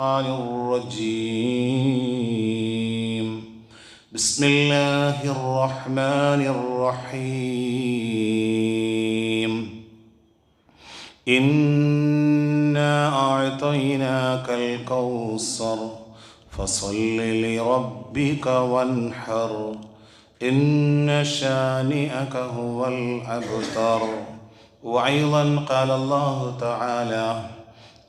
الرجيم. بسم الله الرحمن الرحيم. إنا أعطيناك الكوثر فصل لربك وانحر. إن شانئك هو الأبتر. وأيضا قال الله تعالى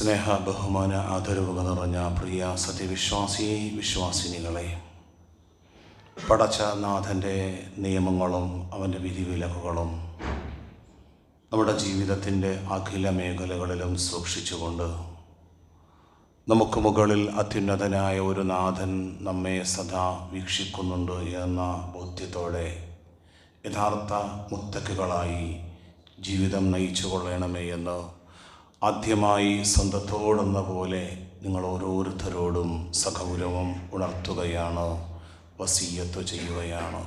സ്നേഹ ബഹുമാന ആദരവുകൾ നിറഞ്ഞ പ്രിയ സത്യവിശ്വാസി വിശ്വാസിനികളെ പടച്ച നാഥന്റെ നിയമങ്ങളും അവന്റെ വിധിവിലക്കുകളും നമ്മുടെ ജീവിതത്തിന്റെ അഖില മേഖലകളിലും സൂക്ഷിച്ചുകൊണ്ട് നമുക്ക് മുകളിൽ അത്യുന്നതനായ ഒരു നാഥൻ നമ്മെ സദാ വീക്ഷിക്കുന്നുണ്ട് എന്ന ബോധ്യത്തോടെ യഥാർത്ഥ മുത്തക്കുകളായി ജീവിതം നയിച്ചു കൊള്ളണമേ എന്ന് ആദ്യമായി സ്വന്തത്തോടെന്ന പോലെ നിങ്ങൾ ഓരോരുത്തരോടും സഹൗരവം ഉണർത്തുകയാണ് വസീയത്ത് ചെയ്യുകയാണ്.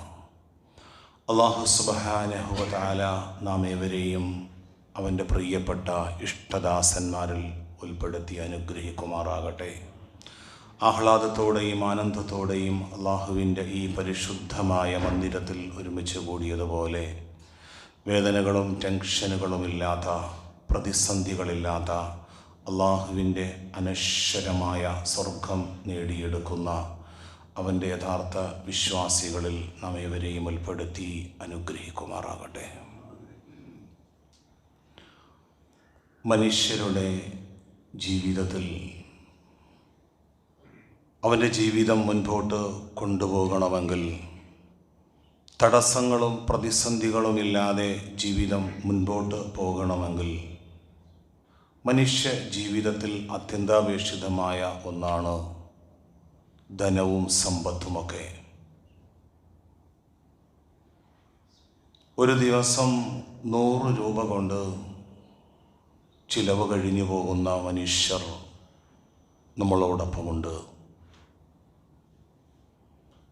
അള്ളാഹു സുബഹാനഹുവതാല നാം ഏവരെയും അവന്റെ പ്രിയപ്പെട്ട ഇഷ്ടദാസന്മാരിൽ ഉൾപ്പെടുത്തി അനുഗ്രഹിക്കുമാറാകട്ടെ. ആഹ്ലാദത്തോടെയും ആനന്ദത്തോടെയും അള്ളാഹുവിന്റെ ഈ പരിശുദ്ധമായ മന്ദിരത്തിൽ ഒരുമിച്ച് കൂടിയതുപോലെ വേദനകളും ടെൻഷനുകളുമില്ലാത്ത പ്രതിസന്ധികളില്ലാത്ത അള്ളാഹുവിന്റെ അനശ്വരമായ സ്വർഗം നേടിയെടുക്കുന്ന അവന്റെ യഥാർത്ഥ വിശ്വാസികളിൽ നാം ഏവരെയും ഉൾപ്പെടുത്തി അനുഗ്രഹിക്കുമാറാകട്ടെ. മനുഷ്യരുടെ ജീവിതത്തിൽ അവന്റെ ജീവിതം മുൻപോട്ട് കൊണ്ടുപോകണമെങ്കിൽ തടസ്സങ്ങളും പ്രതിസന്ധികളുമില്ലാതെ ജീവിതം മുൻപോട്ട് പോകണമെങ്കിൽ മനുഷ്യ ജീവിതത്തിൽ അത്യന്താപേക്ഷിതമായ ഒന്നാണ് ധനവും സമ്പത്തുമൊക്കെ. ഒരു ദിവസം നൂറ് രൂപ കൊണ്ട് ചിലവ് കഴിഞ്ഞു പോകുന്ന മനുഷ്യർ നമ്മളോടൊപ്പമുണ്ട്.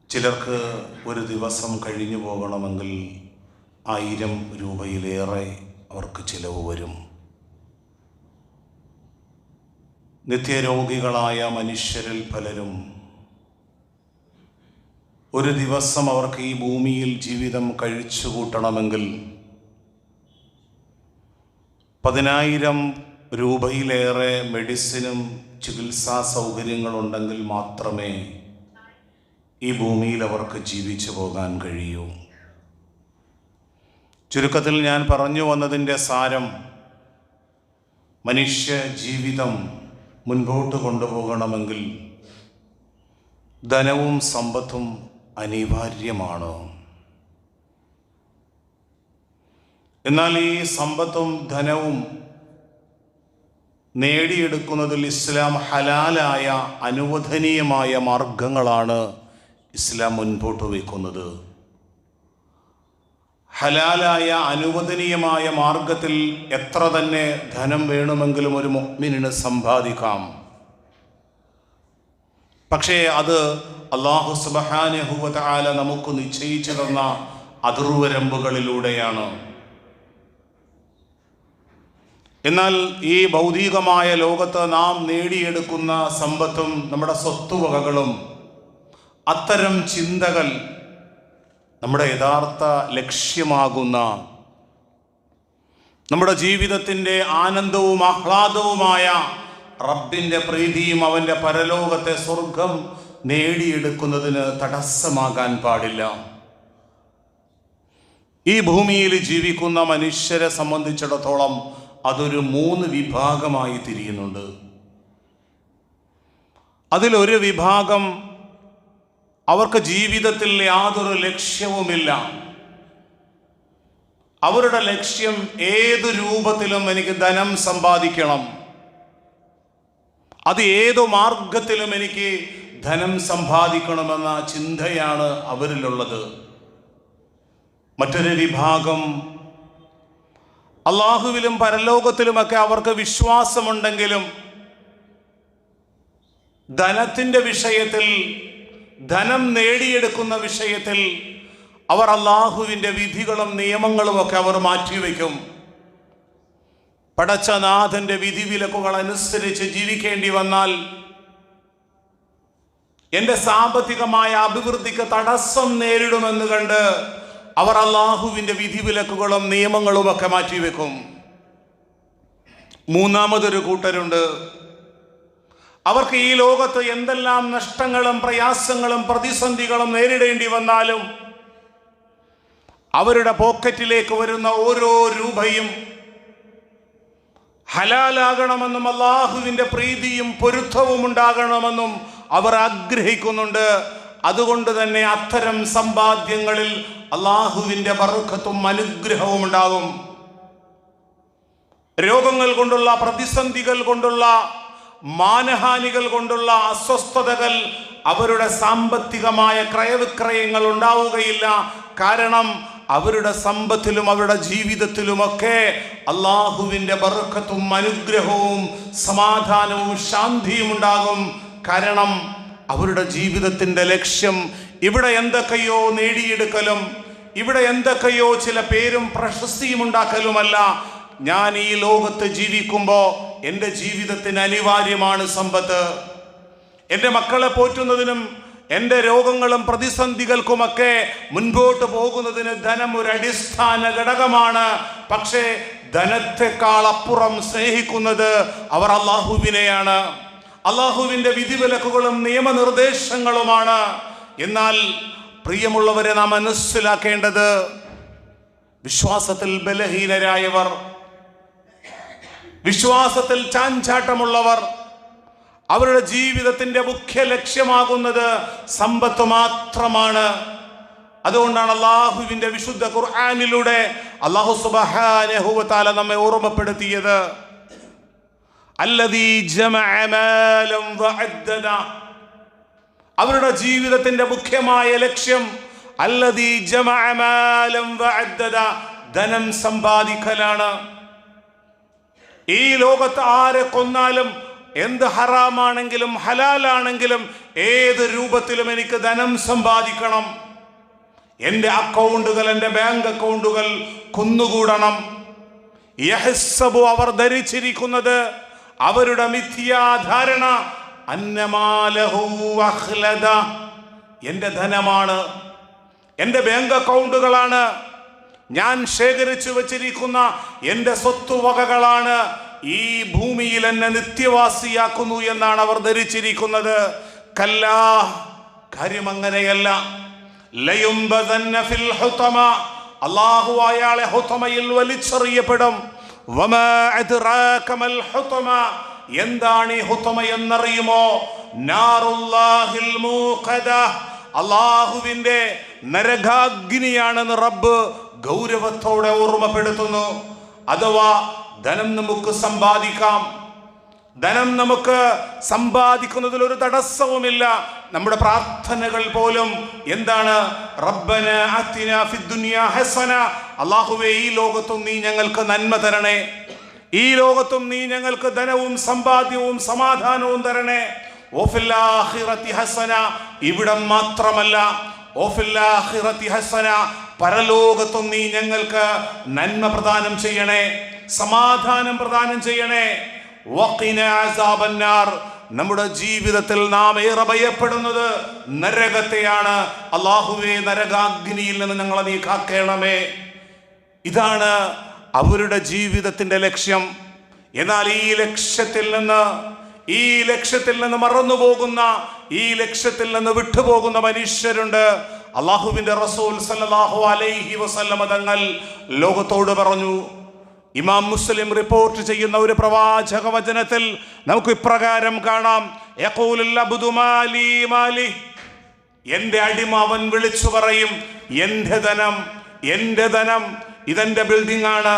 ചിലർക്ക് ഒരു ദിവസം കഴിഞ്ഞു പോകണമെങ്കിൽ ആയിരം രൂപയിലേറെ അവർക്ക് ചിലവ് വരും. നിത്യരോഗികളായ മനുഷ്യരിൽ പലരും. ഒരു ദിവസം അവർക്ക് ഈ ഭൂമിയിൽ ജീവിതം കഴിച്ചു കൂട്ടണമെങ്കിൽ പതിനായിരം രൂപയിലേറെ മെഡിസിനും ചികിത്സാ സൗകര്യങ്ങളുണ്ടെങ്കിൽ മാത്രമേ ഈ ഭൂമിയിൽ അവർക്ക് ജീവിച്ചു പോകാൻ കഴിയൂ. ചുരുക്കത്തിൽ ഞാൻ പറഞ്ഞു വന്നതിന്റെ സാരം മനുഷ്യ ജീവിതം മുൻപോട്ട് കൊണ്ടുപോകണമെങ്കിൽ ധനവും സമ്പത്തും അനിവാര്യമാണ്. എന്നാൽ ഈ സമ്പത്തും ധനവും നേടിയെടുക്കുന്നതിൽ ഇസ്ലാം ഹലാലായ അനുവദനീയമായ മാർഗങ്ങളാണ് ഇസ്ലാം മുൻപോട്ട് വയ്ക്കുന്നത്. ഹലാലായ അനുവദനീയമായ മാർഗത്തിൽ എത്ര തന്നെ ധനം വേണമെങ്കിലും ഒരു മൊഹ്മിനിന് സമ്പാദിക്കാം. പക്ഷേ അത് അള്ളാഹു സുബഹാനഹുവല നമുക്ക് നിശ്ചയിച്ചു തന്ന അതിർവരമ്പുകളിലൂടെയാണ്. എന്നാൽ ഈ ഭൗതികമായ ലോകത്ത് നാം നേടിയെടുക്കുന്ന സമ്പത്തും നമ്മുടെ സ്വത്തുവകകളും അത്തരം ചിന്തകൾ നമ്മുടെ യഥാർത്ഥ ലക്ഷ്യമാകുന്ന നമ്മുടെ ജീവിതത്തിന്റെ ആനന്ദവും ആഹ്ലാദവുമായ റബ്ബിന്റെ പ്രീതിയും അവന്റെ പരലോകത്തെ സ്വർഗം നേടിയെടുക്കുന്നതിന് തടസ്സമാകാൻ പാടില്ല. ഈ ഭൂമിയിൽ ജീവിക്കുന്ന മനുഷ്യരെ സംബന്ധിച്ചിടത്തോളം അതൊരു മൂന്ന് വിഭാഗമായി തിരിയുന്നുണ്ട്. അതിലൊരു വിഭാഗം അവർക്ക് ജീവിതത്തിൽ യാതൊരു ലക്ഷ്യവുമില്ല. അവരുടെ ലക്ഷ്യം ഏതു രൂപത്തിലും എനിക്ക് ധനം സമ്പാദിക്കണം. അത് ഏതു മാർഗത്തിലും എനിക്ക് ധനം സമ്പാദിക്കണമെന്ന ചിന്തയാണ് അവരിലുള്ളത്. മറ്റൊരു വിഭാഗം അള്ളാഹുവിലും പരലോകത്തിലുമൊക്കെ അവർക്ക് വിശ്വാസമുണ്ടെങ്കിലും ധനത്തിന്റെ വിഷയത്തിൽ ധനം നേടിയെടുക്കുന്ന വിഷയത്തിൽ അവർ അള്ളാഹുവിന്റെ വിധികളും നിയമങ്ങളും ഒക്കെ അവർ മാറ്റിവെക്കും. പടച്ചനാഥന്റെ വിധിവിലക്കുകൾ അനുസരിച്ച് ജീവിക്കേണ്ടി വന്നാൽ എന്റെ സാമ്പത്തികമായ അഭിവൃദ്ധിക്ക് തടസ്സം നേരിടുമെന്ന് കണ്ട് അവർ അള്ളാഹുവിന്റെ വിധിവിലക്കുകളും നിയമങ്ങളും ഒക്കെ മാറ്റിവെക്കും. മൂന്നാമതൊരു കൂട്ടരുണ്ട്. അവർക്ക് ഈ ലോകത്ത് എന്തെല്ലാം നഷ്ടങ്ങളും പ്രയാസങ്ങളും പ്രതിസന്ധികളും നേരിടേണ്ടി വന്നാലും അവരുടെ പോക്കറ്റിലേക്ക് വരുന്ന ഓരോ രൂപയും ഹലാലാകണമെന്നും അള്ളാഹുവിന്റെ പ്രീതിയും പൊരുത്തവും ഉണ്ടാകണമെന്നും അവർ ആഗ്രഹിക്കുന്നുണ്ട്. അതുകൊണ്ട് തന്നെ അത്തരം സമ്പാദ്യങ്ങളിൽ അള്ളാഹുവിന്റെ ബറുക്കത്തും അനുഗ്രഹവും ഉണ്ടാകും. രോഗങ്ങൾ കൊണ്ടുള്ള പ്രതിസന്ധികൾ കൊണ്ടുള്ള മാനഹാനികൾ കൊണ്ടുള്ള അസ്വസ്ഥതകൾ അവരുടെ സാമ്പത്തികമായ ക്രയവിക്രയങ്ങൾ ഉണ്ടാവുകയില്ല. കാരണം അവരുടെ സമ്പത്തിലും അവരുടെ ജീവിതത്തിലുമൊക്കെ അള്ളാഹുവിന്റെ ബർക്കത്തും അനുഗ്രഹവും സമാധാനവും ശാന്തിയും ഉണ്ടാകും. കാരണം അവരുടെ ജീവിതത്തിന്റെ ലക്ഷ്യം ഇവിടെ എന്തൊക്കെയോ നേടിയെടുക്കലും ഇവിടെ എന്തൊക്കെയോ ചില പേരും പ്രശസ്തിയും ഉണ്ടാക്കലുമല്ല. ഞാൻ ഈ ലോകത്ത് ജീവിക്കുമ്പോൾ എന്റെ ജീവിതത്തിന് അനിവാര്യമാണ് സമ്പത്ത്. എന്റെ മക്കളെ പോറ്റുന്നതിനും എന്റെ രോഗങ്ങളും പ്രതിസന്ധികൾക്കുമൊക്കെ മുൻപോട്ട് പോകുന്നതിന് ധനം ഒരു അടിസ്ഥാന ഘടകമാണ്. പക്ഷേ ധനത്തെക്കാൾ അപ്പുറം സ്നേഹിക്കുന്നത് അവർ അള്ളാഹുവിനെയാണ്. അള്ളാഹുവിന്റെ വിധിവിലക്കുകളും നിയമനിർദ്ദേശങ്ങളുമാണ്. എന്നാൽ പ്രിയമുള്ളവരെ നാം മനസ്സിലാക്കേണ്ടത് വിശ്വാസത്തിൽ ബലഹീനരായവർ വിശ്വാസത്തിൽ ചാഞ്ചാട്ടമുള്ളവർ അവരുടെ ജീവിതത്തിന്റെ മുഖ്യ ലക്ഷ്യമാകുന്നത് സമ്പത്ത് മാത്രമാണ് അതുകൊണ്ടാണ് അള്ളാഹുവിന്റെ വിശുദ്ധ ഖുർആാനിലൂടെ അള്ളാഹു സുബഹാനഹുവത്താല നമ്മെ ഓർമ്മപ്പെടുത്തിയത്. അവരുടെ ജീവിതത്തിന്റെ മുഖ്യമായ ലക്ഷ്യം അല്ലതീ. ധനം സമ്പാദിക്കലാണ് ഈ ലോകത്ത് ആരെ കൊന്നാലും എന്ത് ഹറാമാണെങ്കിലും ഹലാലാണെങ്കിലും ഏത് രൂപത്തിലും എനിക്ക് ധനം സമ്പാദിക്കണം. എന്റെ അക്കൗണ്ടുകൾ എന്റെ ബാങ്ക് അക്കൗണ്ടുകൾ കുന്നുകൂടണം. യഹസ്സബു അവർ ധരിച്ചിരിക്കുന്നത് അവരുടെ മിഥ്യാധാരണ. അന്നമാലഹു എന്റെ ധനമാണ്. എന്റെ ബാങ്ക് അക്കൗണ്ടുകളാണ്. ഞാൻ ശേഖരിച്ചു വച്ചിരിക്കുന്ന എന്റെ സ്വത്തുവകകളാണ് ഈ ഭൂമിയിൽ എന്നെ നിത്യവാസിയാക്കുന്നു എന്നാണ് അവർ ധരിച്ചിരിക്കുന്നത്. കല്ലാ കാര്യം അങ്ങനെയല്ല. അള്ളാഹു അയാളെ ഹുതമയിൽ വലിച്ചെറിയപ്പെടും. എന്താണ് ഈ ഹുതമ എന്നറിയുമോ? അള്ളാഹുവിന്റെ നരകാഗ്നിയാണെന്ന് റബ്ബ് ഗൗരവത്തോടെ ഓർമ്മപ്പെടുത്തുന്നു. അഥവാ ധനം നമുക്ക് സമ്പാദിക്കാം. ധനം നമുക്ക് സമ്പാദിക്കുന്നതിൽ ഒരു തടസ്സവുമില്ല. നമ്മുടെ പ്രാർത്ഥനകൾ പോലും എന്താണ്? റബ്ബന ഫിദ്ദുനിയ ഹസന. അള്ളാഹുവേ ഈ ലോകത്തും നീ ഞങ്ങൾക്ക് നന്മ തരണേ. ഈ ലോകത്തും നീ ഞങ്ങൾക്ക് ധനവും സമ്പാദ്യവും സമാധാനവും തരണേ. ഓഫില്ലാഹിറത്തി ഹസന. ഇവിടം മാത്രമല്ല. ഓഫില്ലാഹിറത്തി ഹസന. പരലോകത്തും നീ ഞങ്ങൾക്ക് നന്മ പ്രദാനം ചെയ്യണേ സമാധാനം പ്രദാനം ചെയ്യണേ. നമ്മുടെ ജീവിതത്തിൽ നാം ഏറെ ഭയപ്പെടുന്നത് നരകത്തെയാണ്. അള്ളാഹുവേ നരകാഗ്നിയിൽ നിന്ന് ഞങ്ങളെ നീ കാക്കേണമേ. ഇതാണ് അവരുടെ ജീവിതത്തിന്റെ ലക്ഷ്യം. എന്നാൽ ഈ ലക്ഷ്യത്തിൽ നിന്ന് ഈ ലക്ഷ്യത്തിൽ നിന്ന് മറന്നു പോകുന്ന ഈ ലക്ഷ്യത്തിൽ നിന്ന് വിട്ടുപോകുന്ന മനുഷ്യരുണ്ട്. അള്ളാഹുവിന്റെ റസൂൽ സല്ലാഹു അലൈഹി വസല്ലമ തങ്ങൾ ലോകത്തോട് പറഞ്ഞു ഇമാം മുസ്ലിം റിപ്പോർട്ട് ചെയ്യുന്ന ഒരു പ്രവാചക വചനത്തിൽ നമുക്ക് ഇപ്രകാരം കാണാം. എന്റെ അടിമ അവൻ വിളിച്ചു പറയും എന്റെ ധനം എന്റെ ധനം ഇതെന്റെ ബിൽഡിംഗ് ആണ്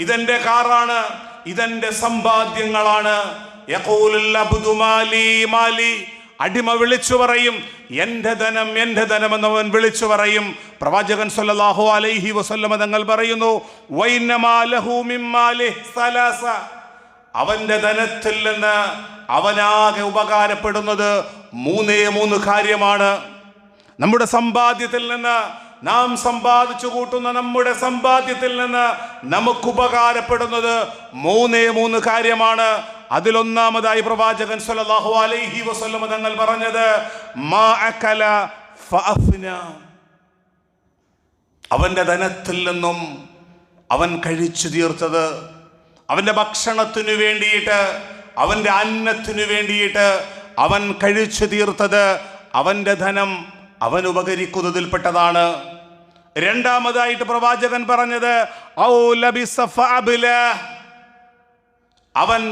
ഇതെന്റെ കാറാണ് ഇതെന്റെ സമ്പാദ്യങ്ങളാണ്. യഖൂലുൽ അബ്ദു മാലി മാലി. അടിമ വിളിച്ചു പറയും. എന്റെ ധനം എന്റെ ധനം എന്നവൻ വിളിച്ചു പറയും. പ്രവാചകൻ സല്ലല്ലാഹു അലൈഹി വസല്ലമ തങ്ങൾ പറയുന്നു അവന്റെ ധനത്തിൽ നിന്ന് അവനാകെ ഉപകാരപ്പെടുന്നത് മൂന്നേ മൂന്ന് കാര്യമാണ്. നമ്മുടെ സമ്പാദ്യത്തിൽ നിന്ന് നാം സമ്പാദിച്ചു കൂട്ടുന്ന നമ്മുടെ സമ്പാദ്യത്തിൽ നിന്ന് നമുക്ക് ഉപകാരപ്പെടുന്നത് മൂന്നേ മൂന്ന് കാര്യമാണ്. അതിലൊന്നാമതായി പ്രവാചകൻ സല്ലല്ലാഹു അലൈഹി വസല്ലമ തങ്ങൾ പറഞ്ഞത് മാ അകല ഫഅഫ്ന അവന്റെ ധനത്തിൽ നിന്നും അവൻ കഴിച്ചു തീർത്തത് അവന്റെ ഭക്ഷണത്തിനു വേണ്ടിയിട്ട് അവന്റെ അന്നത്തിനു വേണ്ടിയിട്ട് അവൻ കഴിച്ചു തീർത്തത് അവന്റെ ധനം അവൻ ഉപകരിക്കുന്നതിൽപ്പെട്ടതാണ് രണ്ടാമതായിട്ട് പ്രവാചകൻ പറഞ്ഞത്. അവൻ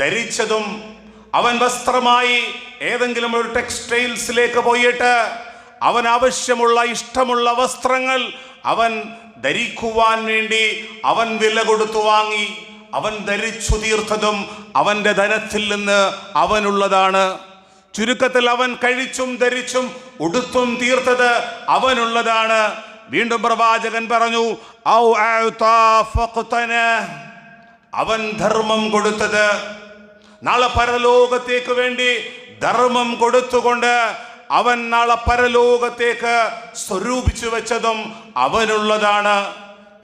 ധരിച്ചതും അവൻ വസ്ത്രമായി ഏതെങ്കിലും ഒരു ടെക്സ്റ്റൈൽസിലേക്ക് പോയിട്ട് അവൻ ആവശ്യമുള്ള ഇഷ്ടമുള്ള വസ്ത്രങ്ങൾ അവൻ ധരിക്കുവാൻ വേണ്ടി അവൻ വില കൊടുത്തു വാങ്ങി. അവൻ ധരിച്ചു തീർത്തതും അവന്റെ ധനത്തിൽ നിന്ന് അവനുള്ളതാണ്. ചുരുക്കത്തിൽ അവൻ കഴിച്ചും ധരിച്ചും ഉടുത്തും തീർത്തത് അവനുള്ളതാണ്. വീണ്ടും പ്രവാചകൻ പറഞ്ഞു അവൻ ധർമ്മം കൊടുത്തത് നാളെ പരലോകത്തേക്ക് വേണ്ടി ധർമ്മം കൊടുത്തുകൊണ്ട് അവൻ നാളെ പരലോകത്തേക്ക് സ്വരൂപിച്ചു വെച്ചതും അവനുള്ളതാണ്.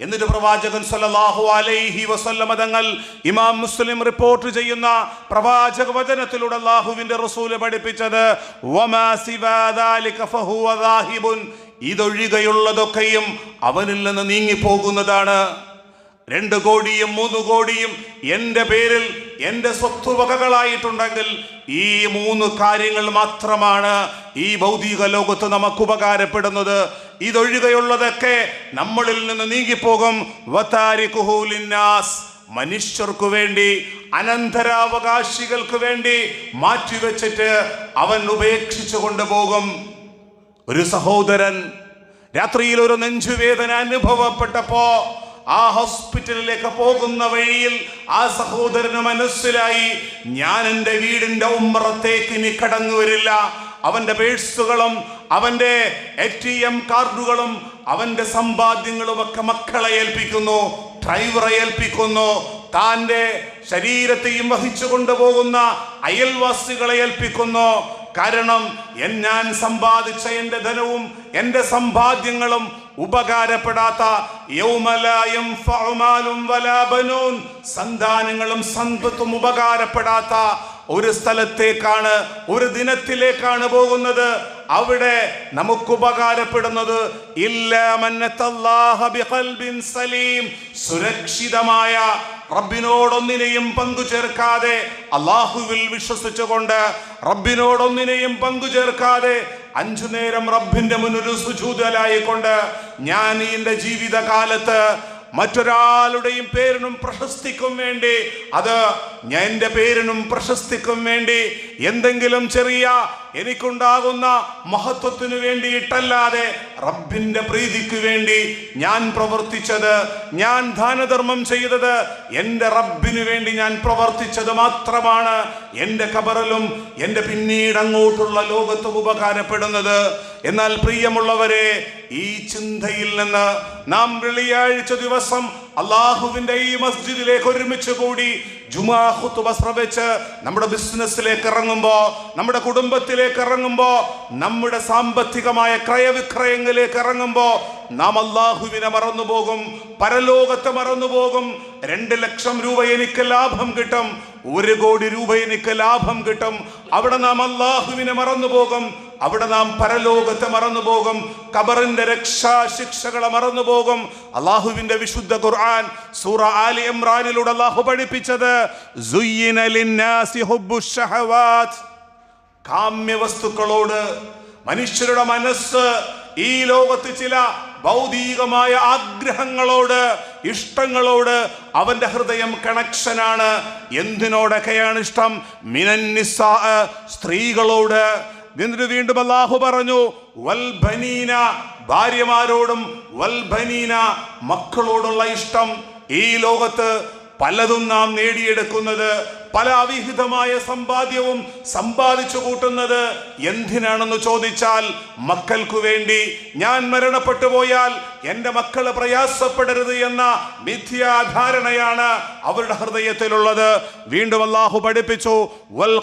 എന്നിട്ട് പ്രവാചകൻ സല്ലല്ലാഹു അലൈഹി വസല്ലമ തങ്ങൾ ഇമാം മുസ്ലിം റിപ്പോർട്ട് ചെയ്യുന്ന പ്രവാചക വചനത്തിലൂടെ അല്ലാഹുവിന്റെ റസൂൽ പഠിപ്പിച്ചത് ഇതൊഴികെയുള്ളതൊക്കെയും അവനിൽ നിന്ന് നീങ്ങിപ്പോകുന്നതാണ്. രണ്ട് കോടിയും മൂന്ന് കോടിയും എന്റെ പേരിൽ എന്റെ സ്വത്തുവകകളായിട്ടുണ്ടെങ്കിൽ ഈ മൂന്ന് കാര്യങ്ങൾ മാത്രമാണ് ഈ ഭൗതിക ലോകത്ത് നമുക്ക് ഉപകാരപ്പെടുന്നത്. ഇതൊഴികെയുള്ളതൊക്കെ നമ്മളിൽ നിന്ന് നീങ്ങിപ്പോകും. മനുഷ്യർക്കു വേണ്ടി അനന്തരാവകാശികൾക്ക് വേണ്ടി മാറ്റിവെച്ചിട്ട് അവൻ ഉപേക്ഷിച്ചു കൊണ്ടുപോകും. ഒരു സഹോദരൻ രാത്രിയിൽ ഒരു നെഞ്ചുവേദന അനുഭവപ്പെട്ടപ്പോ ആ ഹോസ്പിറ്റലിലേക്ക് പോകുന്ന വഴിയിൽ ആ സഹോദരന് മനസ്സിലായി ഞാൻ എന്റെ വീടിന്റെ ഉമ്മറത്തേക്ക് ഇനി കടന്നു വരില്ല. അവന്റെ പേഴ്സുകളും അവന്റെ എ ടി എം കാർഡുകളും അവന്റെ സമ്പാദ്യങ്ങളും ഒക്കെ മക്കളെ ഏൽപ്പിക്കുന്നു ഡ്രൈവറെ ഏൽപ്പിക്കുന്നു. താന്റെ ശരീരത്തെയും വഹിച്ചു കൊണ്ടുപോകുന്ന അയൽവാസികളെ ഏൽപ്പിക്കുന്നു. കാരണം ഞാൻ സമ്പാദിച്ച എന്റെ ധനവും എന്റെ സമ്പാദ്യങ്ങളും ഉപകാരപ്പെടാത്ത യൗമലായും ഫഅമാലും വലാബനൂൻ സന്താനങ്ങളും സമ്പത്തും ഉപകാരപ്പെടാത്ത ഒരു സ്ഥലത്തേക്കാണ് ഒരു ദിനത്തിലേക്കാണ് പോകുന്നത്. അവിടെ നമുക്ക് ഉപകാരപ്പെടുന്നത് സലീം. സുരക്ഷിതമായ റബ്ബിനോടൊന്നിനെയും പങ്കു ചേർക്കാതെ അള്ളാഹുവിൽ വിശ്വസിച്ചുകൊണ്ട് റബ്ബിനോടൊന്നിനെയും പങ്കു ചേർക്കാതെ അഞ്ചു നേരം റബ്ബിന്റെ മുന്നിൽ സുചൂതലായിക്കൊണ്ട് ഞാൻ എന്റെ ജീവിതകാലത്ത് മറ്റൊരാളുടെയും പേരിനും പ്രശസ്തിക്കും വേണ്ടി അത് എന്റെ പേരിനും പ്രശസ്തിക്കും വേണ്ടി എന്തെങ്കിലും ചെറിയ എനിക്കുണ്ടാകുന്ന മഹത്വത്തിനു വേണ്ടിയിട്ടല്ലാതെ റബ്ബിന്റെ പ്രീതിക്ക് വേണ്ടി ഞാൻ പ്രവർത്തിച്ചത് ഞാൻ ദാനധർമ്മം ചെയ്തത് എന്റെ റബ്ബിനു വേണ്ടി ഞാൻ പ്രവർത്തിച്ചത് മാത്രമാണ് എന്റെ കബറിലും എന്റെ പിന്നീട് അങ്ങോട്ടുള്ള ലോകത്തും ഉപകാരപ്പെടുന്നത്. എന്നാൽ പ്രിയമുള്ളവരെ ഈ ചിന്തയിൽ നിന്ന് നാം വെള്ളിയാഴ്ച ദിവസം അള്ളാഹുവിന്റെ ഈ മസ്ജിദിലേക്ക് ഒരുമിച്ച് കൂടി ജുമാ ശ്രവിച്ച് നമ്മുടെ ബിസിനസ്സിലേക്ക് ഇറങ്ങുമ്പോൾ നമ്മുടെ കുടുംബത്തിലേക്ക് ഇറങ്ങുമ്പോൾ നമ്മുടെ സാമ്പത്തികമായ ക്രയവിക്രയങ്ങളിലേക്ക് ഇറങ്ങുമ്പോൾ നാം അള്ളാഹുവിനെ മറന്നുപോകും പരലോകത്തെ മറന്നുപോകും. രണ്ട് ലക്ഷം രൂപ എനിക്ക് ലാഭം കിട്ടും ഒരു കോടി രൂപ എനിക്ക് ലാഭം കിട്ടും. അവിടെ നാം അള്ളാഹുവിനെ മറന്നുപോകും. അവിടെ നാം പരലോകത്തെ മറന്നുപോകും. കബറിന്റെ രക്ഷാശിക്ഷകളെ മറന്നുപോകും. അള്ളാഹുവിന്റെ വിശുദ്ധ ഖുർആൻ സൂറ ആലി ഇമ്രാനിലൂടെ അള്ളാഹു പഠിപ്പിച്ചത് കാമ്യവസ്തുക്കളോട് മനുഷ്യരുടെ മനസ്സ് ഈ ലോകത്ത് ചില ഭൗതികമായ ആഗ്രഹങ്ങളോട് ഇഷ്ടങ്ങളോട് അവന്റെ ഹൃദയം കണക്ഷനാണ്. എന്തിനോടൊക്കെയാണ് ഇഷ്ടം? മിനന്നിസാ സ്ത്രീകളോട്. എന്നിട്ട് വീണ്ടും അള്ളാഹു പറഞ്ഞു വൽഭനീന ഭാര്യമാരോടും വൽഭനീന മക്കളോടുള്ള ഇഷ്ടം. ഈ ലോകത്ത് പലതും നാം നേടിയെടുക്കുന്നത് പല അവിഹിതമായ സമ്പാദ്യവും സമ്പാദിച്ചു കൂട്ടുന്നത് എന്തിനാണെന്ന് ചോദിച്ചാൽ മക്കൾക്കു വേണ്ടി. ഞാൻ മരണപ്പെട്ടു പോയാൽ എന്റെ മക്കൾ പ്രയാസപ്പെടരുത് എന്ന മിഥ്യാധാരണയാണ് അവരുടെ ഹൃദയത്തിലുള്ളത്. വീണ്ടും അള്ളാഹു പഠിപ്പിച്ചു വൽ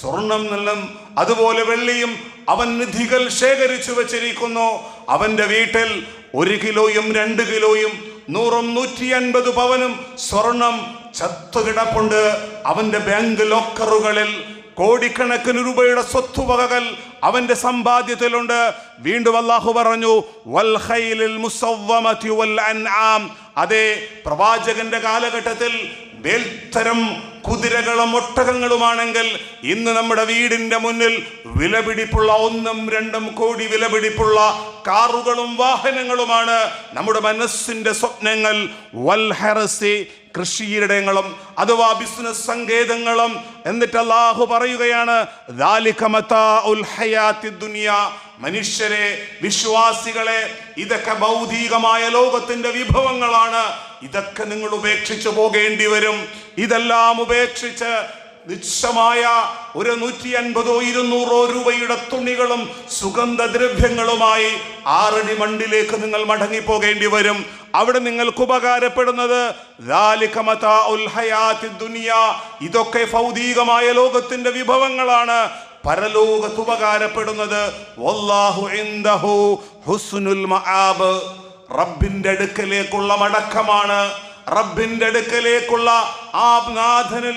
സ്വർണം നിന്നും അതുപോലെ വെള്ളിയും അവൻ നിധികൾ ശേഖരിച്ചു വച്ചിരിക്കുന്നു. അവന്റെ വീട്ടിൽ ഒരു കിലോയും രണ്ട് കിലോയും നൂറും നൂറ്റി അൻപത് പവനും സ്വർണം ചത്തുകിടപ്പുണ്ട്. അവന്റെ ബാങ്ക് ലോക്കറുകളിൽ കോടിക്കണക്കിന് രൂപയുടെ സ്വത്തുവകകൾ അവന്റെ സമ്പാദ്യത്തിലുണ്ട്. വീണ്ടും അള്ളാഹു പറഞ്ഞു അതെ പ്രവാചകന്റെ കാലഘട്ടത്തിൽ വേൽത്തരം കുതിരകളും ഒട്ടകങ്ങളുമാണെങ്കിൽ ഇന്ന് നമ്മുടെ വീടിന്റെ മുന്നിൽ വിലപിടിപ്പുള്ള ഒന്നും രണ്ടും കോടി വിലപിടിപ്പുള്ള കാറുകളും വാഹനങ്ങളുമാണ്. നമ്മുടെ മനസ്സിന്റെ സ്വപ്നങ്ങൾ വൽഹറസി കൃഷിയിടങ്ങളും അഥവാ ബിസിനസ് സങ്കേതങ്ങളും. എന്നിട്ട് അള്ളാഹു പറയുകയാണ് ദാലിഖമത്ത ഉൽ ദുനിയ മനുഷ്യരെ വിശ്വാസികളെ ഇതൊക്കെ ഭൗതികമായ ലോകത്തിന്റെ വിഭവങ്ങളാണ്. ഇതൊക്കെ നിങ്ങൾ ഉപേക്ഷിച്ചു പോകേണ്ടി വരും. ഇതെല്ലാം ഉപേക്ഷിച്ച് നിശ്ചമായ ഒരു നൂറ്റി അൻപതോ ഇരുന്നൂറോ രൂപയുടെ തുണികളും സുഗന്ധദ്രവ്യങ്ങളുമായി ആറടി മണ്ണിലേക്ക് നിങ്ങൾ മടങ്ങിപ്പോകേണ്ടി വരും. അവിടെ നിങ്ങൾക്ക് ഉപകാരപ്പെടുന്നത് ഇതൊക്കെ ഭൗതികമായ ലോകത്തിന്റെ വിഭവങ്ങളാണ്. പരലോകത്ത് ഉപകാരപ്പെടുന്നത് ഹുസ്നുൽ റബ്ബിന്റെ അടുക്കലേക്കുള്ള മടക്കമാണ്. റബ്ബിന്റെ അടുക്കലേക്കുള്ള ആ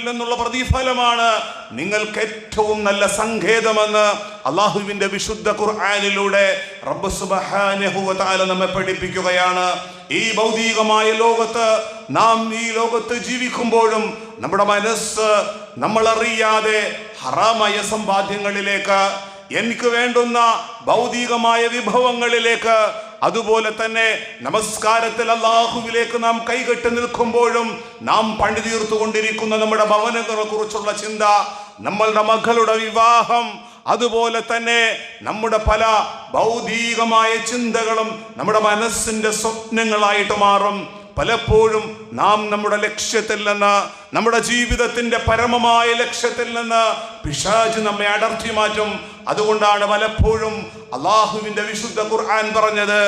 നിന്നുള്ള പ്രതിഫലമാണ്. നിങ്ങൾക്ക് ഏറ്റവും നല്ല സങ്കേതമെന്ന് അള്ളാഹുവിന്റെ വിശുദ്ധ ഖുർആാനിലൂടെ റബ്ബ് സുബ്ഹാനഹു വ നമ്മെ പഠിപ്പിക്കുകയാണ്. ഈ ഭൗതികമായ ലോകത്ത് നാം ഈ ലോകത്ത് ജീവിക്കുമ്പോഴും നമ്മുടെ മനസ്സ് നമ്മൾ അറിയാതെ ഹറാമായ സമ്പാദ്യങ്ങളിലേക്ക് എനിക്ക് വേണ്ടുന്ന ഭൗതികമായ വിഭവങ്ങളിലേക്ക് അതുപോലെ തന്നെ നമസ്കാരത്തിൽ അള്ളാഹുവിലേക്ക് നാം കൈകെട്ട് നിൽക്കുമ്പോഴും നാം പണി തീർത്തുകൊണ്ടിരിക്കുന്ന നമ്മുടെ ഭവനങ്ങളെ കുറിച്ചുള്ള ചിന്ത നമ്മളുടെ മക്കളുടെ വിവാഹം അതുപോലെ തന്നെ നമ്മുടെ പല ഭൗതികമായ ചിന്തകളും നമ്മുടെ മനസ്സിന്റെ സ്വപ്നങ്ങളായിട്ട് മാറും. പലപ്പോഴും നാം നമ്മുടെ ലക്ഷ്യത്തിൽ നിന്ന് നമ്മുടെ ജീവിതത്തിന്റെ പരമമായ ലക്ഷ്യത്തിൽ നിന്ന് പിശാജ് നമ്മെ അടർത്തി മാറ്റും അതുകൊണ്ടാണ് പലപ്പോഴും അള്ളാഹുവിന്റെ വിശുദ്ധ ഖുർആൻ പറഞ്ഞത്.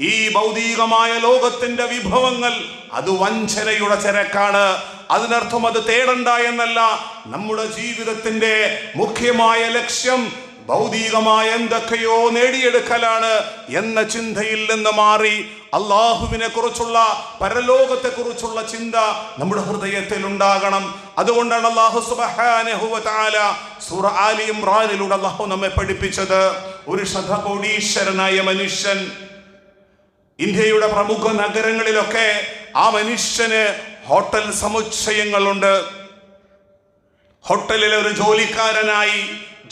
ഈ ഭൗതികമായ ലോകത്തിന്റെ വിഭവങ്ങൾ അത് വഞ്ചനയുടെ ചരക്കാണ് അതിനർത്ഥം അത് തേടണ്ട എന്നല്ല നമ്മുടെ ജീവിതത്തിന്റെ മുഖ്യമായ ലക്ഷ്യം ഭൗതികമായ എന്തൊക്കെയോ നേടിയെടുക്കലാണ് എന്ന ചിന്തയിൽ നിന്ന് മാറി അള്ളാഹുവിനെ കുറിച്ചുള്ള പരലോകത്തെ കുറിച്ചുള്ള ചിന്ത നമ്മുടെ ഹൃദയത്തിൽ ഉണ്ടാകണം. അതുകൊണ്ടാണ് അള്ളാഹു സുബ്ഹാനഹു വ തആല സൂറ ആലി ഇമ്രാനിലൂടെ അള്ളാഹു നമ്മെ പഠിപ്പിച്ചത്. ഒരു ശതകോടീശ്വരനായ മനുഷ്യൻ ഇന്ത്യയുടെ പ്രമുഖ നഗരങ്ങളിലൊക്കെ ആ മനുഷ്യന് ഹോട്ടൽ സമുച്ചയങ്ങളുണ്ട്. ഹോട്ടലിലെ ഒരു ജോലിക്കാരനായി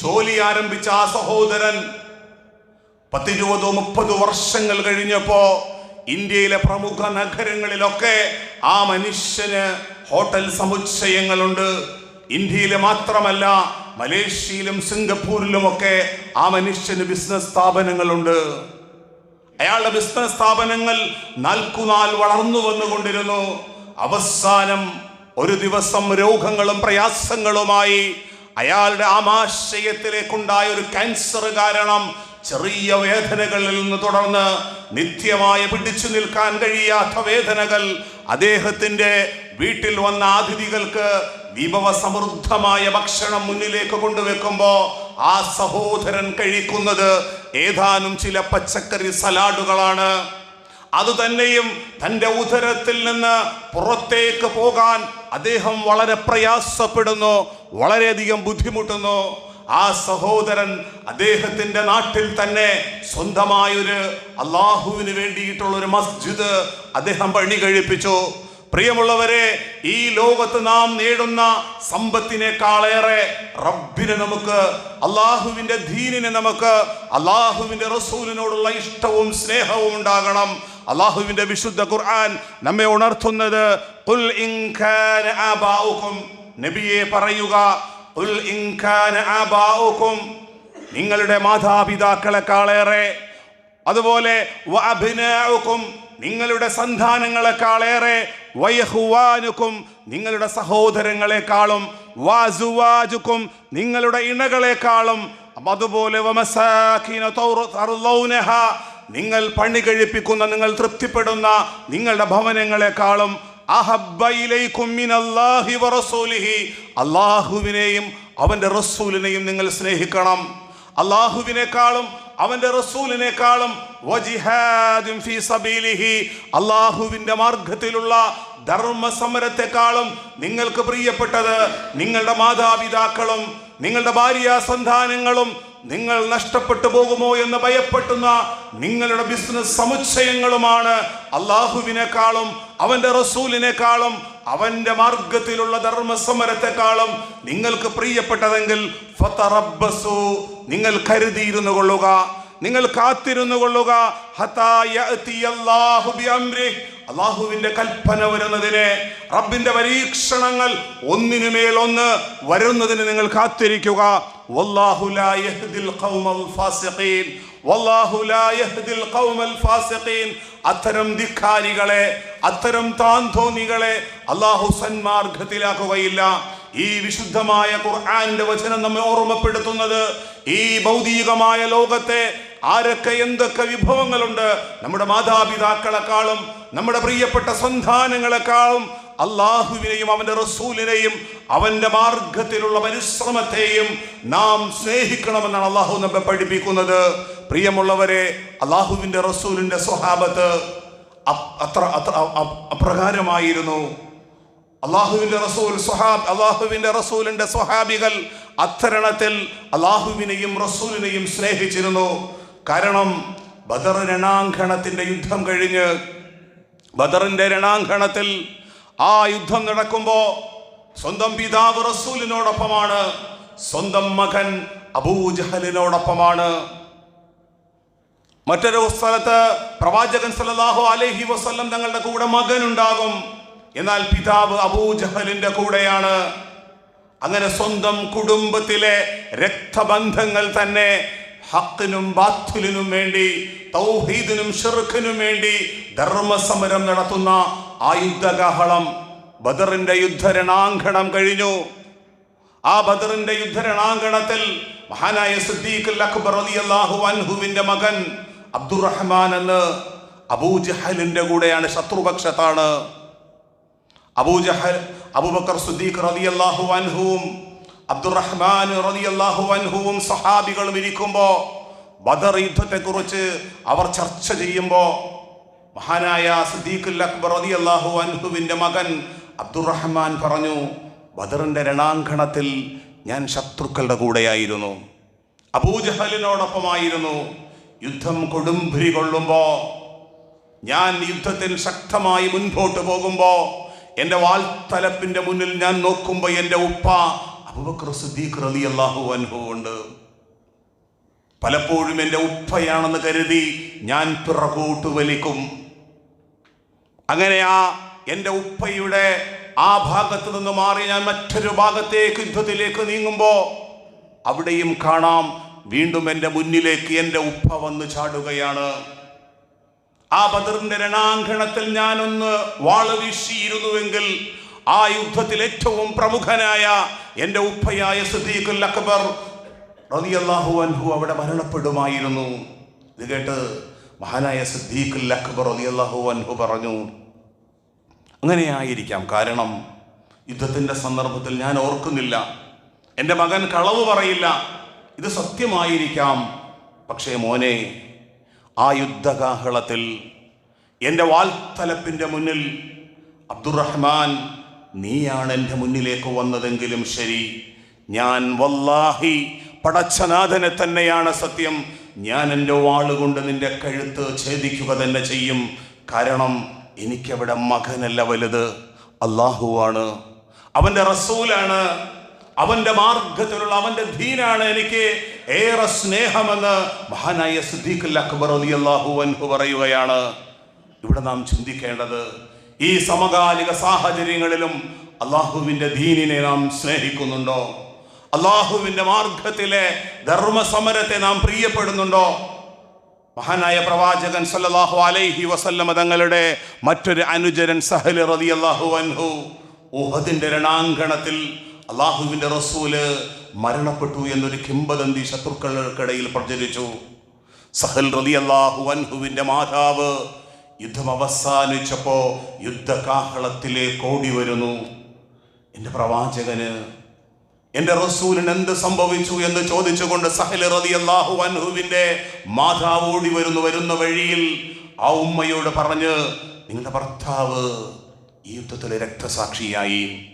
ജോലി ആരംഭിച്ച ആ സഹോദരൻ പത്തിരുപതോ മുപ്പതോ വർഷങ്ങൾ കഴിഞ്ഞപ്പോ ഇന്ത്യയിലെ പ്രമുഖ നഗരങ്ങളിലൊക്കെ ആ മനുഷ്യന് ഹോട്ടൽ സമുച്ചയങ്ങളുണ്ട്. ഇന്ത്യയിലെ മാത്രമല്ല മലേഷ്യയിലും സിംഗപ്പൂരിലുമൊക്കെ ആ മനുഷ്യന് ബിസിനസ് സ്ഥാപനങ്ങളുണ്ട്. അയാളുടെ ബിസിനസ് സ്ഥാപനങ്ങൾ നാൽക്കുനാൾ വളർന്നു വന്നുകൊണ്ടിരുന്നു. അവസാനം ഒരു ദിവസം രോഗങ്ങളും പ്രയാസങ്ങളുമായി അയാളുടെ ആമാശയത്തിലേക്കുണ്ടായ ഒരു ക്യാൻസർ കാരണം ചെറിയ വേദനകളിൽ നിന്ന് തുടർന്ന് നിത്യമായി പിടിച്ചു നിൽക്കാൻ കഴിയാത്ത വേദനകൾ അദ്ദേഹത്തിന്റെ വീട്ടിൽ വന്ന അതിഥികൾക്ക് വിഭവ സമൃദ്ധമായ ഭക്ഷണം മുന്നിലേക്ക് കൊണ്ടുവെക്കുമ്പോൾ ആ സഹോദരൻ കഴിക്കുന്നത് ഏതാനും ചില പച്ചക്കറി സലാഡുകളാണ്. അതുതന്നെയും തന്റെ ഉദരത്തിൽ നിന്ന് പുറത്തേക്ക് പോകാൻ അദ്ദേഹം വളരെ പ്രയാസപ്പെടുന്നു വളരെയധികം ബുദ്ധിമുട്ടുന്നു. ആ സഹോദരൻ അദ്ദേഹത്തിന്റെ നാട്ടിൽ തന്നെ സ്വന്തമായൊരു അള്ളാഹുവിന് വേണ്ടിയിട്ടുള്ള ഒരു മസ്ജിദ് അദ്ദേഹം പണി കഴിപ്പിച്ചു. പ്രിയമുള്ളവരെ ഈ ലോകത്ത് നാം നേടുന്ന സമ്പത്തിനേക്കാളേറെ റബ്ബിനെ നമുക്ക് അള്ളാഹുവിന്റെ ധീനിനെ നമുക്ക് അള്ളാഹുവിന്റെ റസൂലിനോടുള്ള ഇഷ്ടവും സ്നേഹവും ഉണ്ടാകണം. അള്ളാഹുവിന്റെ വിശുദ്ധ ഖുർആൻ നമ്മെ ഉണർത്തുന്നത് "ഖുൽ ഇൻ കാന ആബാഉക്കും" നബിയെ പറയുക നിങ്ങളുടെ മാതാപിതാക്കളെക്കാളേറെ. അതുപോലെ നിങ്ങളുടെ സന്താനങ്ങളെക്കാളേറെ വയഹുവാനുക്കും നിങ്ങളുടെ സഹോദരങ്ങളെക്കാളും വാസുവാജുക്കും നിങ്ങളുടെ ഇണകളെക്കാളും. അതുപോലെ നിങ്ങൾ പണി കഴിപ്പിക്കുന്ന നിങ്ങൾ തൃപ്തിപ്പെടുന്ന നിങ്ങളുടെ ഭവനങ്ങളെക്കാളും അള്ളാഹുവിനെയും അവന്റെ റസൂലിനെയും നിങ്ങൾ സ്നേഹിക്കണം. അള്ളാഹുവിനേക്കാളും അവന്റെ റസൂലിനേക്കാളും അള്ളാഹുവിന്റെ മാർഗത്തിലുള്ള ധർമ്മ സമരത്തെക്കാളും നിങ്ങൾക്ക് പ്രിയപ്പെട്ടത് നിങ്ങളുടെ മാതാപിതാക്കളും നിങ്ങളുടെ ഭാര്യ സന്താനങ്ങളും നിങ്ങൾ നഷ്ടപ്പെട്ടു പോകുമോ എന്ന് ഭയപ്പെട്ടുന്ന നിങ്ങളുടെ ബിസിനസ് സമുച്ചയങ്ങളുമാണ് അള്ളാഹുവിനേക്കാളും അവന്റെ റസൂലിനേക്കാളും അവന്റെ മാർഗത്തിലുള്ള ധർമ്മസമരത്തെക്കാളും നിങ്ങൾക്ക് പ്രിയപ്പെട്ടതെങ്കിൽ നിങ്ങൾ കരുതിയിരുന്നു കൊള്ളുക നിങ്ങൾ കാത്തിരുന്നു കൊള്ളുക. അള്ളാഹുവിന്റെ കൽപ്പന വരുന്നതിനെ റബ്ബിന്റെ പരീക്ഷണങ്ങൾ ഒന്നിനുമേൽ ഒന്ന് വരുന്നതിന് നിങ്ങൾ കാത്തിരിക്കുക. വല്ലാഹു അത്തരം ധിക്കാരികളെ അത്തരം താന്തോന്നികളെ അള്ളാഹു സന്മാർഗത്തിലാക്കുകയില്ല. ഈ വിശുദ്ധമായ ഖുർആന്റെ വചനം നമ്മെ ഓർമ്മപ്പെടുത്തുന്നത് ഈ ഭൗതികമായ ലോകത്തെ ആരൊക്കെ എന്തൊക്കെ വിഭവങ്ങളുണ്ട് നമ്മുടെ മാതാപിതാക്കളെക്കാളും നമ്മുടെ പ്രിയപ്പെട്ട സന്താനങ്ങളെക്കാളും അള്ളാഹുവിനെയും അവന്റെ റസൂലിനെയും അവന്റെ മാർഗത്തിലുള്ള പരിശ്രമത്തെയും നാം സ്നേഹിക്കണമെന്നാണ് അള്ളാഹു നമ്മെ പഠിപ്പിക്കുന്നത്. പ്രിയമുള്ളവരെ അള്ളാഹുവിന്റെ റസൂലിന്റെ സ്വഹാബത്ത് അത്ര അത്ര അപ്രകാരമായിരുന്നു. അള്ളാഹുവിന്റെ റസൂൽ സ്വഹാബ് അള്ളാഹുവിന്റെ റസൂലിന്റെ സ്വഹാബികൾ അത്തരണത്തിൽ അള്ളാഹുവിനെയും റസൂലിനെയും സ്നേഹിച്ചിരുന്നു. കാരണം ബദർ രണാങ്കണത്തിന്റെ യുദ്ധം കഴിഞ്ഞ് ബദറിന്റെ രണാങ്കണത്തിൽ ആ യുദ്ധം നടക്കുമ്പോൾ സ്വന്തം പിതാവ് റസൂലിനോടൊപ്പമാണ് സ്വന്തം മകൻ അബൂജഹലിനോടൊപ്പമാണ് മറ്റൊരു സ്ഥലത്ത് പ്രവാചകൻ സല്ലല്ലാഹു അലഹി വസല്ലം തങ്ങളുടെ കൂടെ മകനുണ്ടാകും. എന്നാൽ പിതാവ് അബൂജഹലിന്റെ കൂടെയാണ്. അങ്ങനെ സ്വന്തം കുടുംബത്തിലെ രക്തബന്ധങ്ങൾ തന്നെ ഹക്കിനും ബാത്തുലിനും വേണ്ടി തൗഹീദിനും ഷിർഖിനും വേണ്ടി ധർമ്മസമരം നടത്തുന്ന ആ യുദ്ധകാഹളം ബദറിന്റെ യുദ്ധരണാങ്കണം കഴിഞ്ഞു. ആ ബദറിന്റെ യുദ്ധരണാങ്കണത്തിൽ മഹാനായ സിദ്ദീഖ് അക്ബർ അലി അള്ളാഹു അൻഹുവിന്റെ മകൻ അബ്ദുറഹ്മാൻ എന്ന് അബൂജഹലിന്റെ കൂടെയാണ് ശത്രുപക്ഷത്താണ്. അബൂജഹൽ അബൂബക്കർ സിദ്ദീഖ് അള്ളാഹു അൻഹുവും അബ്ദുറഹ്മാൻ റളിയല്ലാഹു അൻഹുവും സഹാബികളും ഇരിക്കുമ്പോൾ ബദർ യുദ്ധത്തെക്കുറിച്ച് അവർ ചർച്ച ചെയ്യുമ്പോൾ മഹാനായ സിദ്ദീഖുൽ അക്ബർ റളിയല്ലാഹു അൻഹുവിന്റെ മകൻ അബ്ദുറഹ്മാൻ പറഞ്ഞു ബദറിന്റെ രണാങ്കണത്തിൽ ഞാൻ ശത്രുക്കളുടെ കൂടെയായിരുന്നു. അബൂജഹലിനോടൊപ്പമായിരുന്നു യുദ്ധം കൊടുമ്പിരി കൊള്ളുമ്പോൾ ഞാൻ യുദ്ധത്തിൽ ശക്തമായി മുൻപോട്ട് പോകുമ്പോ എന്റെ വാൽത്തലപ്പിന്റെ മുന്നിൽ ഞാൻ നോക്കുമ്പോൾ എന്റെ ഉപ്പ അബൂബക്കർ പലപ്പോഴും എന്റെ ഉപ്പയാണെന്ന് കരുതി ഞാൻ പിറകോട്ട് വലിക്കും. അങ്ങനെ ആ എന്റെ ഉപ്പയുടെ ആ ഭാഗത്ത് നിന്ന് മാറി ഞാൻ മറ്റൊരു ഭാഗത്തേക്ക് യുദ്ധത്തിലേക്ക് നീങ്ങുമ്പോൾ അവിടെയും കാണാം വീണ്ടും എന്റെ മുന്നിലേക്ക് എന്റെ ഉപ്പ വന്ന് ചാടുകയാണ്. ആ ബദറിന്റെ രണാങ്കണത്തിൽ ഞാനൊന്ന് വാൾ വീശിയിരുന്നുവെങ്കിൽ ആ യുദ്ധത്തിൽ ഏറ്റവും പ്രമുഖനായ എന്റെ ഉപ്പയായ സിദ്ദീഖുൽ അക്ബർ റതിയല്ലാഹു അൻഹു അവിടെ മരണപ്പെടുമായിരുന്നു. ഇത് കേട്ട് മഹാനായ സിദ്ദീഖുൽ അക്ബർ റതിയല്ലാഹു അൻഹു പറഞ്ഞു അങ്ങനെയായിരിക്കാം. കാരണം യുദ്ധത്തിന്റെ സന്ദർഭത്തിൽ ഞാൻ ഓർക്കുന്നില്ല. എന്റെ മകൻ കളവ് പറയില്ല. ഇത് സത്യമായിരിക്കാം. പക്ഷേ മോനെ ആ യുദ്ധകാഹളത്തിൽ എന്റെ വാൽത്തലപ്പിന്റെ മുന്നിൽ അബ്ദുറഹ്മാൻ നീയാണ് എന്റെ മുന്നിലേക്ക് വന്നതെങ്കിലും ശരി. ഞാൻ വല്ലാഹി പടച്ചനാഥനെ തന്നെയാണ് സത്യം. ഞാൻ എന്റെ വാളുകൊണ്ട് നിന്റെ കഴുത്ത് ഛേദിക്കുക തന്നെ ചെയ്യും. കാരണം എനിക്കവിടെ മകനല്ല വലുത്. അള്ളാഹുവാണ് അവന്റെ റസൂലാണ്. അവന്റെ മാർഗത്തിലുള്ള അവന്റെ ധീനാണ് എനിക്ക് ഏറെ സ്നേഹമെന്ന് മഹാനായ സിദ്ദീഖ് അക്ബർ റളിയല്ലാഹു അൻഹു പറയുകയാണ്. ഇവിടെ നാം ചിന്തിക്കേണ്ടത് ഈ സമകാലിക സാഹചര്യങ്ങളിലും അള്ളാഹുവിന്റെ ദീനിനെ നാം സ്നേഹിക്കുന്നുണ്ടോ? അള്ളാഹുവിന്റെ മാർഗത്തിലെ ധർമ്മസമരത്തെ നാം പ്രിയപ്പെടുന്നുണ്ടോ? മഹാനായ പ്രവാചകൻ സല്ലാഹു അലൈഹി വസല്ലമ തങ്ങളുടെ മറ്റൊരു അനുജരൻ സഹൽ അള്ളാഹു അൻഹു ഉഹദിന്റെ രണാങ്കണത്തിൽ അള്ളാഹുവിന്റെ റസൂൽ മരണപ്പെട്ടു എന്നൊരു കിംബദന്തി ശത്രുക്കൾക്കിടയിൽ പ്രചരിച്ചു. സഹൽ റതി അള്ളാഹു അൻഹുവിന്റെ മാതാവ് യുദ്ധം അവസാനിച്ചപ്പോൾ യുദ്ധകാഹളത്തിലേക്ക് ഓടി വരുന്നു. എന്റെ പ്രവാചകന് എന്റെ റസൂലിന് എന്ത് സംഭവിച്ചു എന്ന് ചോദിച്ചുകൊണ്ട് സഹൽ അള്ളാഹു അൻഹുവിന്റെ മാതാവ് ഓടി വരുന്നു വരുന്ന വഴിയിൽ ആ ഉമ്മയോട് പറഞ്ഞ് നിങ്ങളുടെ ഭർത്താവ് ഈ യുദ്ധത്തിലെ രക്തസാക്ഷിയായി.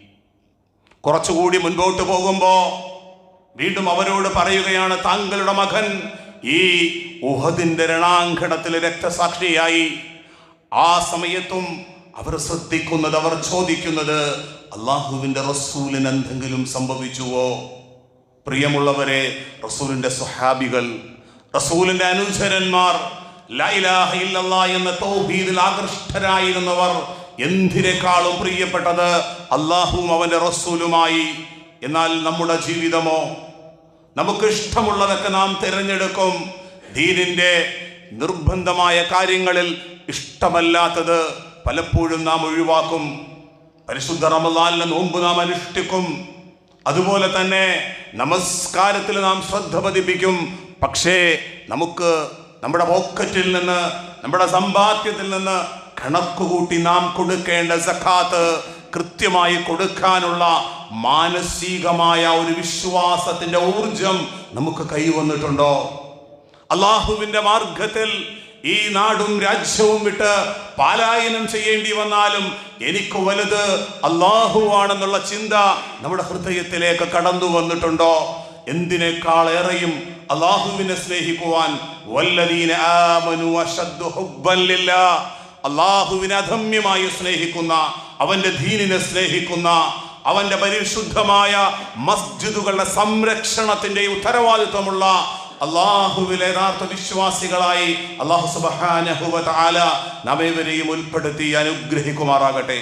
കുറച്ചുകൂടി മുൻപോട്ട് പോകുമ്പോൾ വീണ്ടും അവരോട് പറയുകയാണ് താങ്കളുടെ മകൻ ഈ ഉഹദിന്റെ രണാങ്കണത്തിലെ രക്തസാക്ഷിയായി. ആ സമയത്തും അവർ ശ്രദ്ധിക്കുന്നത് അവർ ചോദിക്കുന്നത് അള്ളാഹുവിന്റെ റസൂലിന് എന്തെങ്കിലും സംഭവിച്ചുവോ? പ്രിയമുള്ളവരെ റസൂലിന്റെ സ്വഹാബികൾ റസൂലിന്റെ അനുചരന്മാർ എന്ന തൗഹീദിൽ ആകൃഷ്ടരായിരുന്നവർ എന്തിനേക്കാളും പ്രിയപ്പെട്ടത് അള്ളാഹുവും അവന്റെ റസൂലുമായി? എന്നാൽ നമ്മുടെ ജീവിതമോ? നമുക്ക് ഇഷ്ടമുള്ളതൊക്കെ നാം തിരഞ്ഞെടുക്കും. ദീനിന്റെ നിർബന്ധമായ കാര്യങ്ങളിൽ ഇഷ്ടമല്ലാത്തത് പലപ്പോഴും നാം ഒഴിവാക്കും. പരിശുദ്ധ റമദാനിലെ നോമ്പ് നാം അനുഷ്ഠിക്കും. അതുപോലെ തന്നെ നമസ്കാരത്തിൽ നാം ശ്രദ്ധ പതിപ്പിക്കും. പക്ഷേ നമുക്ക് നമ്മുടെ പോക്കറ്റിൽ നിന്ന് നമ്മുടെ സമ്പാദ്യത്തിൽ നിന്ന് കണക്കുകൂട്ടി നാം കൊടുക്കേണ്ട സഖാത്ത് കൃത്യമായി കൊടുക്കാനുള്ള മാനസികമായ ഒരു വിശ്വാസത്തിന്റെ ഊർജം നമുക്ക് കൈവന്നിട്ടുണ്ടോ? അള്ളാഹുവിന്റെ മാർഗത്തിൽ ഈ നാടും രാജ്യവും വിട്ട് പാലായനം ചെയ്യേണ്ടി വന്നാലും എനിക്ക് വലുത് അള്ളാഹു ആണെന്നുള്ള ചിന്ത നമ്മുടെ ഹൃദയത്തിലേക്ക് കടന്നു വന്നിട്ടുണ്ടോ എന്തിനേക്കാളേറെയും അള്ളാഹുവിനെ സ്നേഹിക്കുവാൻ വല്ലദീന. അള്ളാഹുവിനെ അധമ്യമായി സ്നേഹിക്കുന്ന അവന്റെ ധീനിനെ സ്നേഹിക്കുന്ന അവന്റെ പരിശുദ്ധമായ മസ്ജിദുകളുടെ സംരക്ഷണത്തിന്റെ ഉത്തരവാദിത്വമുള്ള അള്ളാഹുവിലെ യഥാർത്ഥ വിശ്വാസികളായി അള്ളാഹു സുബാനഹുവ താല ഉൾപ്പെടുത്തി അനുഗ്രഹിക്കുമാറാകട്ടെ.